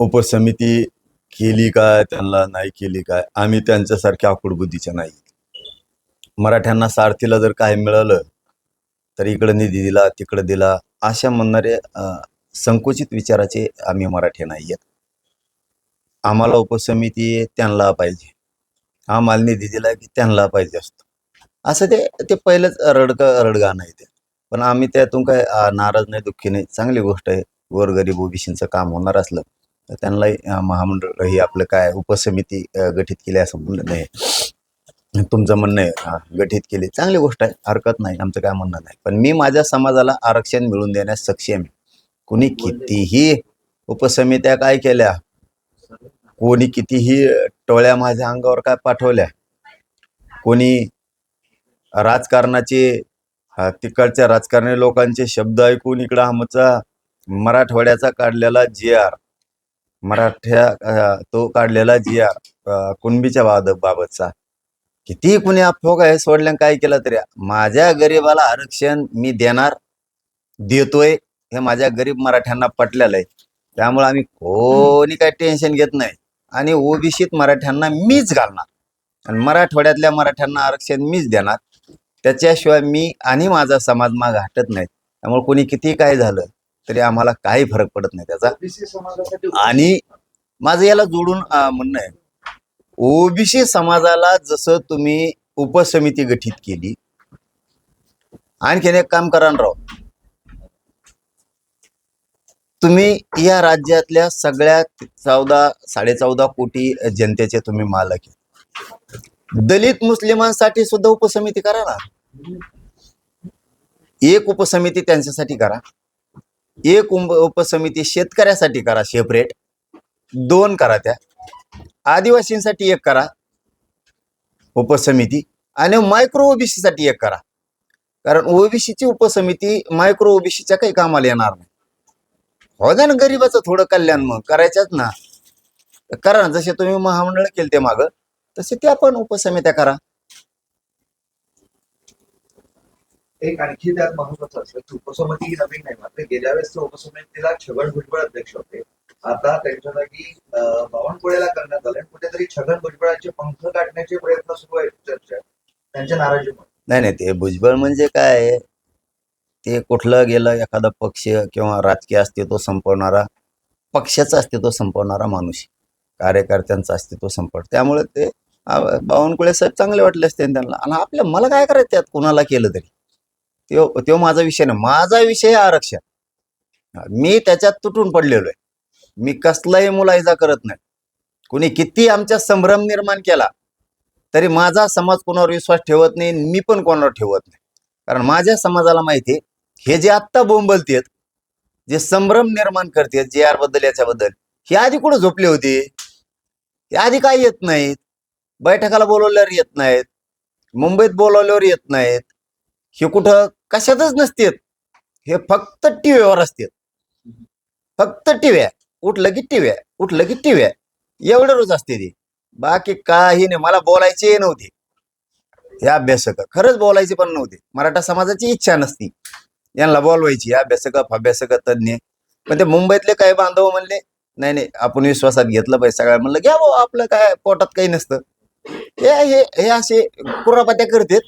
उपसमिती केली काय त्यांना नाही केली काय आम्ही त्यांच्यासारख्या आकुडबुद्धीच्या नाही. मराठ्यांना सारथीला जर काय मिळालं तर इकडं निधी दिला तिकडं दिला अशा म्हणणारे संकुचित विचाराचे आम्ही मराठी नाही आहेत. आम्हाला उपसमिती त्यांना पाहिजे. आम्हाला निधी दिला की त्यांना पाहिजे असतो. असं ते ते पहिलंच रडक रडगा नाही ते. पण आम्ही त्यातून काय नाराज नाही दुःखी नाही. चांगली गोष्ट आहे. गोरगरीब ओबीसींचं काम होणार असलं तर त्यांनाही महामंडळ ही आपलं काय उपसमिती गठीत केली असं म्हणलं नाही. तुमचं म्हणणं आहे गठीत केली. चांगली गोष्ट आहे हरकत नाही आमचं काय म्हणणं नाही. पण मी माझ्या समाजाला आरक्षण मिळवून देण्यास सक्षम आहे. कुणी कितीही उपसमित्या काय केल्या कोणी कितीही टोळ्या माझ्या अंगावर काय पाठवल्या कोणी राजकारणाचे तिकडच्या राजकारणी लोकांचे शब्द ऐकून इकडं आमचा मराठवाड्याचा काढलेला जी आर मराठ्या तो काढलेला जी आर कुणबीच्या वाद बाबतचा. किती कुणी अफोग आहे सोडल्या काय केलं तरी माझ्या गरीबाला आरक्षण मी देणार देतोय हे माझ्या गरीब मराठ्यांना पटलेलं आहे. त्यामुळे आम्ही कोणी काही टेन्शन घेत नाही. आणि ओबीसीत मराठ्यांना मीच घालणार. आणि मराठवाड्यातल्या मराठ्यांना आरक्षण मीच देणार. त्याच्याशिवाय मी आणि माझा समाज माग हटत नाही. त्यामुळे कोणी किती काय झालं तरी आम्हाला काही फरक पडत नाही त्याचा. आणि माझं याला जोडून म्हणणं आहे. ओबीसी समाजाला जसं तुम्ही उपसमिती गठीत केली आणखीन एक काम करा राव. तुम्ही या राज्यातल्या सगळ्या चौदा साडेचौदा कोटी जनतेचे तुम्ही मालक आहे. दलित मुस्लिमांसाठी सुद्धा उपसमिती करा ना. एक उपसमिती त्यांच्यासाठी करा. एक उप- उपसमिती शेतकऱ्यासाठी करा सेपरेट दोन करा त्या. आदिवासींसाठी एक करा. उपसमिती. आणि मायक्रो ओबीसी साठी एक करा. कारण ओबीसीची उपसमिती मायक्रो ओबीसीच्या काही कामाला येणार नाही. हो द्या ना गरीबाचं थोडं कल्याण मग करायच्याच ना. करा ना जसे तुम्ही महामंडळ केले ते मागं तसे त्या पण उपसमित्या करा. एक आणखी त्यात महत्वाचं असतं की उपसमिती ही नवीन नाही मात्र गेल्या वेळेस उपसमितीला छगन भुजबळ अध्यक्ष होते. आता त्यांच्या जागी बावनकुळेला करण्यात आले कुठेतरी छगन भुजबळाचे पंख काढण्याचे प्रयत्न सुरू आहेत चर्चा त्यांच्या नाराजीमुळे. नाही नाही ते भुजबळ म्हणजे काय? ते कुठलं गेलं एखादा पक्ष किंवा राजकीय अस्तित्व संपवणारा पक्षाचं अस्तित्व संपवणारा माणूस. कार्यकर्त्यांचं अस्तित्व संपवत त्यामुळे ते बावनकुळे साहेब चांगले वाटले असते त्यांना. आणि आपल्या मला काय करायचं त्यात? कोणाला केलं तरी? त्यो त्यो माझा विषय नाही. माझा विषय आहे आरक्षण. मी त्याच्यात तुटून पडलेलो आहे मी कसलाही मुलायजा करत नाही. कुणी किती आमच्या संभ्रम निर्माण केला तरी माझा समाज कोणावर विश्वास ठेवत नाही मी पण कोणावर ठेवत नाही. कारण माझ्या समाजाला माहिती आहे हे जे आत्ता बोंबलतेत जे संभ्रम निर्माण करतात जे आरबद्दल याच्याबद्दल हे आधी कुठं झोपले होते? हे आधी काय येत नाहीत? बैठकाला बोलवल्यावर येत नाहीत. मुंबईत बोलवल्यावर येत नाहीत. हे कुठं कशातच नसतेत. हे फक्त टीव्हीवर असतात. फक्त टीव्या उठलं की टीव्या उठलं की टीव्या एवढं रोज असते ती. बाकी काही नाही. मला बोलायचे नव्हते. हे अभ्यासक खरंच बोलायचे पण नव्हते. मराठा समाजाची इच्छा नसती. यांना बोलवायची. अभ्यासक अभ्यासक तज्ञ. पण ते मुंबईतले काही बांधव म्हणले नाही नाही आपण विश्वासात घेतलं पाहिजे. सगळ्या म्हणलं घ्या भाऊ आपलं काय पोटात काही नसतं. हे हे हे असे कुरापात्या करतात.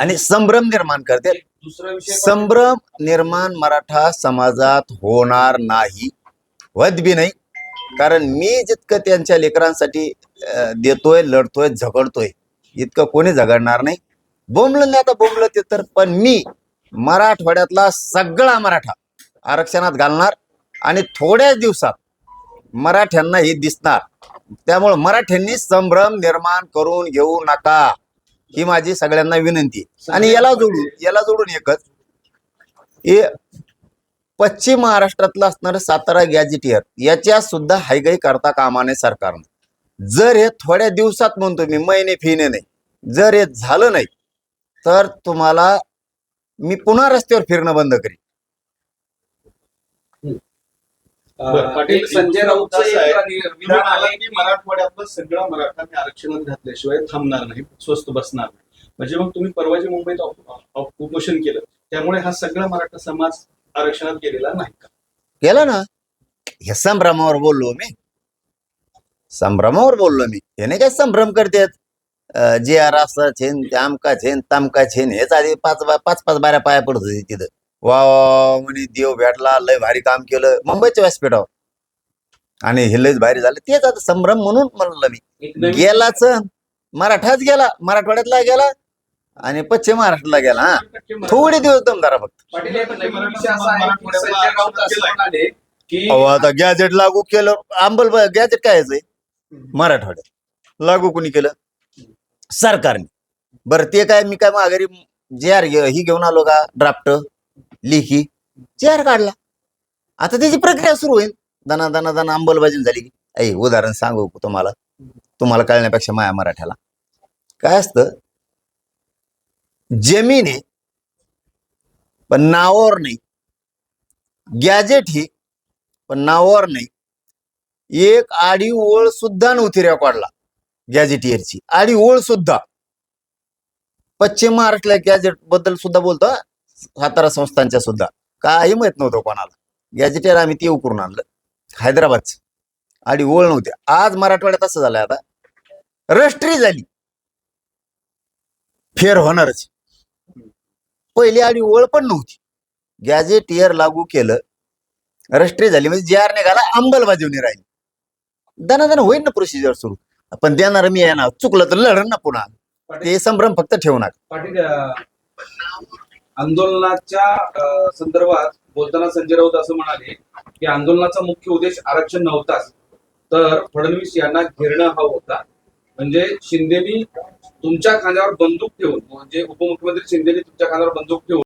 आणि संभ्रम निर्माण विषय संभ्रम निर्माण मराठा समाजात होणार नाही. होत बी नाही. कारण मी जितकं त्यांच्या लेकरांसाठी देतोय लढतोय झगडतोय इतकं कोणी झगडणार नाही. बोंबलं नाही आता बोंबलं ते तर पण मी मराठवाड्यातला सगळा मराठा आरक्षणात घालणार आणि थोड्याच दिवसात मराठ्यांना हे दिसणार. त्यामुळे मराठ्यांनी संभ्रम निर्माण करून घेऊ नका. ही माझी सगळ्यांना विनंती. आणि याला जोडून याला जोडून एकच हे पश्चिम महाराष्ट्रातलं असणारं सातारा गॅजेटियर याच्या सुद्धा हायगाई करता कामा नये सरकारनं. जर हे थोड्या दिवसात म्हणतो मी महिने फिने नाही जर हे झालं नाही तर तुम्हाला मी पुन्हा रस्त्यावर फिरणं बंद करीन बरं, पाटील संजय की मराठवाड्यातलं सगळं मराठा आरक्षणात घातल्याशिवाय थांबणार नाही स्वस्त बसणार नाही. म्हणजे मग तुम्ही परवाच्या मुंबईत उपोषण केलं त्यामुळे हा सगळा मराठा समाज आरक्षणात गेलेला नाही का? केलं ना. हे संभ्रमावर बोललो मी. संभ्रमावर बोललो मी. याने काय संभ्रम करतात? जे आर असं छेन आमका छेन तामका छेन हेच आधी पाच पाच पाच बाऱ्या पाया पडत होती तिथं. वा म्हणे देव भेटला लय भारी काम केलं. मुंबईच्या व्यासपीठावर. आणि हे लयच भारी झालं. तेच आता संभ्रम म्हणून म्हणलं मी. गेलाच मराठाच गेला मराठवाड्यातला गेला आणि पश्चिम महाराष्ट्राला गेला हा. थोडे दिवस दमदारा फक्त. अहो आता गॅजेट लागू केलं अंबल गॅजेट काय मराठवाड्यात. लागू कोणी केलं? सरकारने. बरं ते काय मी काय माघारी जे आर ही घेऊन आलो का ड्राफ्ट? लिखी. चेअर काढला. आता त्याची प्रक्रिया सुरू होईल. दना दना दना अंमलबजावणी झाली की. ऐ उदाहरण सांगू तुम्हाला. तुम्हाला कळण्यापेक्षा माया मराठ्याला. काय असतं? जमीन आहे पण नावावर नाही. गॅजेट ही पण नावावर नाही. एक आडी ओळ सुद्धा नव्हती रेकॉर्डला गॅजेटियरची आडी ओळ सुद्धा. पश्चिम महाराष्ट्राला गॅजेटबद्दल सुद्धा बोलतो. सातारा संस्थांच्या सुद्धा. काही माहीत नव्हतं कोणाला. गॅजेटेर आम्ही ते करून आणलं. हैदराबादच. आणि ओळ नव्हती. आज मराठवाड्यात असं झालं आता. रष्ट्री झाली. फेर होणारच. पहिली आणि ओळ पण नव्हती. गॅजेट इयर लागू केलं. रष्ट्री झाली. म्हणजे जे आर निघाला अंमलबजावणी राहिली. दनादन होईल ना प्रोसिजर सुरू. पण देणार मी येणार ना. चुकलं तर लढण ना पुन्हा. ते संभ्रम फक्त ठेवणार आंदोलनाच्या संदर्भात बोलताना संजय राऊत असं म्हणाले की आंदोलनाचा मुख्य उद्देश आरक्षण नव्हताच तर फडणवीस यांना घेरणं हा होता. म्हणजे शिंदेनी तुमच्या खांद्यावर बंदूक ठेवून म्हणजे उपमुख्यमंत्री शिंदेनी तुमच्या खांद्यावर बंदूक ठेवून